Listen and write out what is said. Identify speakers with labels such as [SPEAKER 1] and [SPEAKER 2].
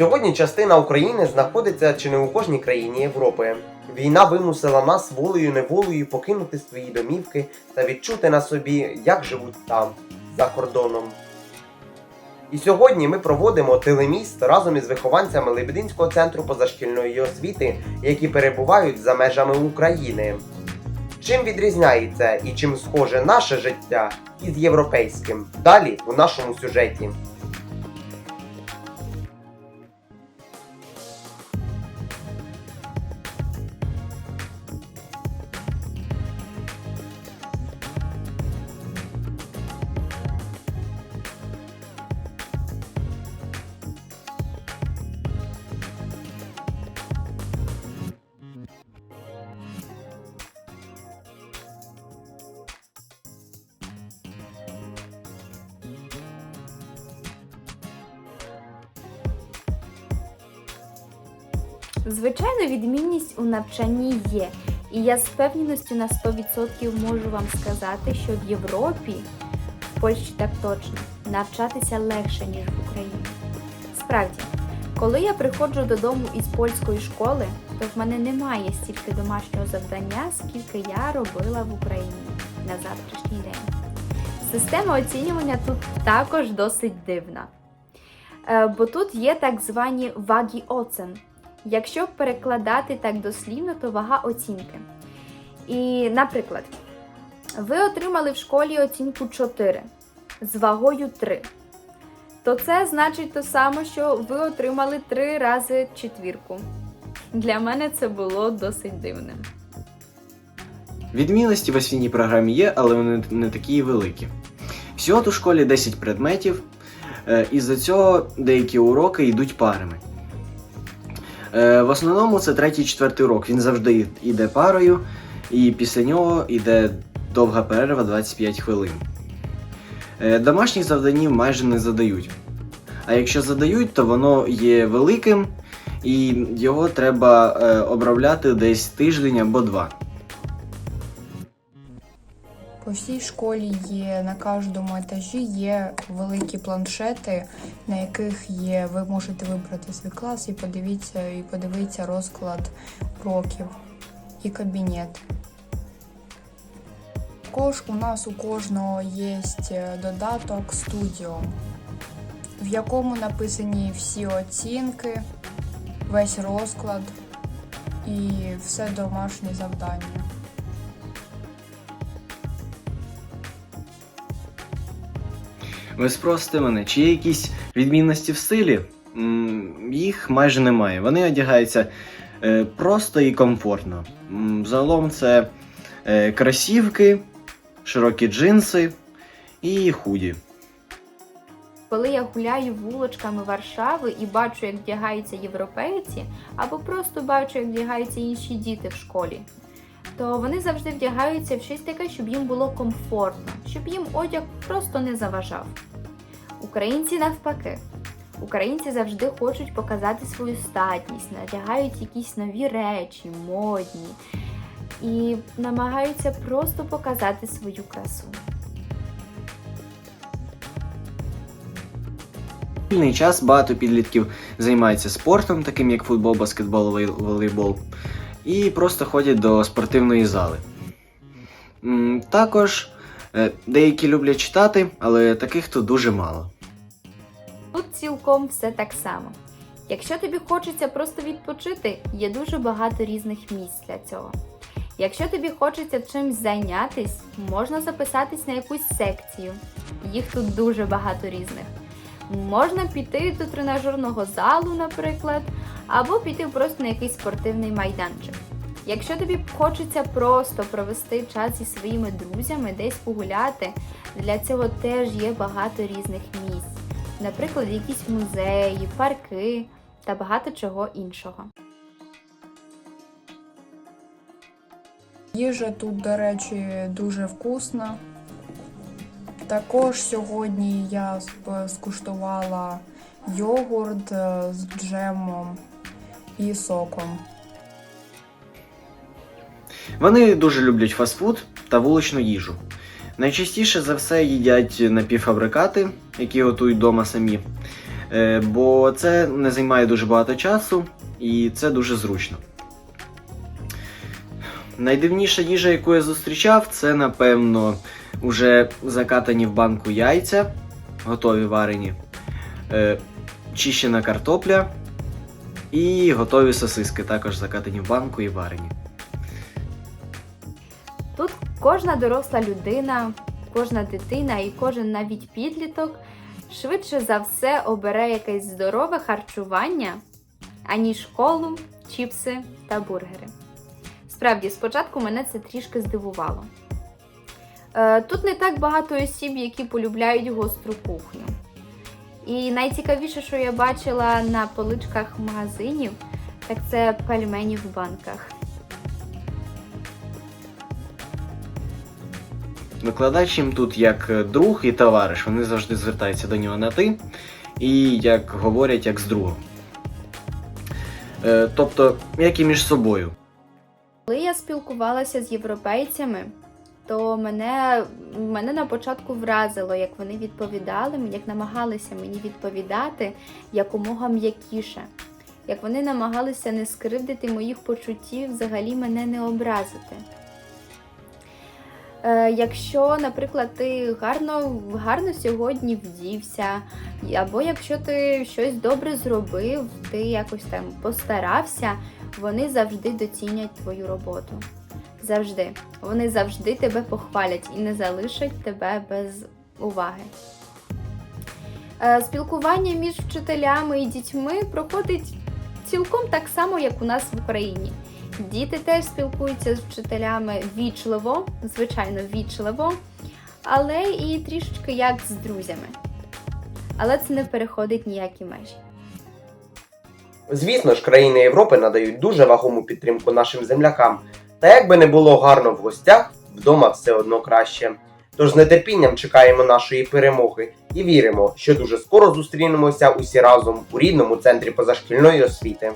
[SPEAKER 1] Сьогодні частина України знаходиться чи не у кожній країні Європи. Війна вимусила нас волею неволею покинути свої домівки та відчути на собі, як живуть там, за кордоном. І сьогодні ми проводимо телеміст разом із вихованцями Лебединського центру позашкільної освіти, які перебувають за межами України. Чим відрізняється і чим схоже наше життя із європейським? Далі у нашому сюжеті.
[SPEAKER 2] Звичайно, відмінність у навчанні є, і я з певністю на 100% можу вам сказати, що в Європі, в Польщі так точно, навчатися легше, ніж в Україні. Справді, коли я приходжу додому із польської школи, то в мене немає стільки домашнього завдання, скільки я робила в Україні на завтрашній день. Система оцінювання тут також досить дивна. Е, Бо тут є так звані вагі оцен. Якщо перекладати так дослівно, то вага оцінки. І, наприклад, ви отримали в школі оцінку 4 з вагою 3. То це значить то саме, що ви отримали 3 рази четвірку. Для мене це було досить дивним.
[SPEAKER 3] Відмінності в освітній програмі є, але вони не такі великі. Всього у школі 10 предметів, е, із-за цього деякі уроки йдуть парами. Е, В основному це третій четвертий урок. Він завжди йде парою, і після нього йде довга перерва 25 хвилин. Е, Домашніх завданів майже не задають. А якщо задають, то воно є великим, і його треба е, обробляти десь тиждень або два.
[SPEAKER 4] По всій школі є на кожному етажі є великі планшети, на яких є. Ви можете вибрати свій клас і подивіться і подивитися розклад уроків і кабінет. Також у нас у кожного є додаток Studio, в якому написані всі оцінки, весь розклад і все домашнє завдання.
[SPEAKER 3] Ви спросите мене, чи є якісь відмінності в стилі? Їх майже немає. Вони одягаються е, просто і комфортно. Загалом це е, кросівки, широкі джинси і худі.
[SPEAKER 2] Коли я гуляю вуличками Варшави і бачу, як вдягаються європейці, або просто бачу, як вдягаються інші діти в школі, то вони завжди вдягаються в щось таке, щоб їм було комфортно, щоб їм одяг просто не заважав. Українці навпаки. Українці завжди хочуть показати свою статність, надягають якісь нові речі, модні і намагаються просто показати свою красу.
[SPEAKER 3] Вільний час багато підлітків займаються спортом, таким як футбол, баскетбол, волейбол, і просто ходять до спортивної зали. Також деякі люблять читати, але таких тут дуже мало.
[SPEAKER 2] Тут цілком все так само. Якщо тобі хочеться просто відпочити, є дуже багато різних місць для цього. Якщо тобі хочеться чимось зайнятись, можна записатись на якусь секцію. Їх тут дуже багато різних. Можна піти до тренажерного залу, наприклад, або піти просто на якийсь спортивний майданчик. Якщо тобі хочеться просто провести час зі своїми друзями, десь погуляти, для цього теж є багато різних місць наприклад, якісь музеї, парки та багато чого іншого.
[SPEAKER 4] Їжа тут, до речі, дуже вкусна. Також сьогодні я скуштувала йогурт е, з джемом і соком.
[SPEAKER 3] Вони дуже люблять фастфуд та вуличну їжу. Найчастіше за все їдять напівфабрикати, які готують вдома самі. Е, бо це не займає дуже багато часу і це дуже зручно. Найдивніша їжа, яку я зустрічав, це, напевно, уже закатані в банку яйця, готові варені, е, чищена картопля і готові сосиски, також закатані в банку і варені.
[SPEAKER 2] Кожна доросла людина, кожна дитина і кожен навіть підліток швидше за все обере якесь здорове харчування, аніж колу, чіпси та бургери. Справді, спочатку мене це трішки здивувало. Е, Тут не так багато осіб, які полюбляють гостру кухню. І найцікавіше, що я бачила на поличках магазинів, так це пельмені в банках.
[SPEAKER 3] Викладач їм тут як е, друг і товариш, вони завжди звертаються до нього на ти і як говорять як з другом. Е, тобто, як і між собою.
[SPEAKER 2] Коли я спілкувалася з європейцями, то мене, мене на початку вразило, як вони відповідали, як намагалися мені відповідати якомога м'якіше. Як вони намагалися не скривдити моїх почуттів, взагалі мене не образити. Е, якщо, наприклад, ти гарно, гарно сьогодні вдівся, або якщо ти щось добре зробив, ти якось там постарався, вони завжди доцінять твою роботу. Завжди. Вони завжди тебе похвалять і не залишать тебе без уваги. Е, Спілкування між вчителями і дітьми проходить цілком так само, як у нас в Україні. Діти теж спілкуються з вчителями вічливо, звичайно, вічливо, але і трішечки як з друзями. Але це не переходить ніякі межі.
[SPEAKER 1] Звісно ж, країни Європи надають дуже вагому підтримку нашим землякам. Та як би не було гарно в гостях, вдома все одно краще. Тож з нетерпінням чекаємо нашої перемоги і віримо, що дуже скоро зустрінемося усі разом у рідному центрі позашкільної освіти.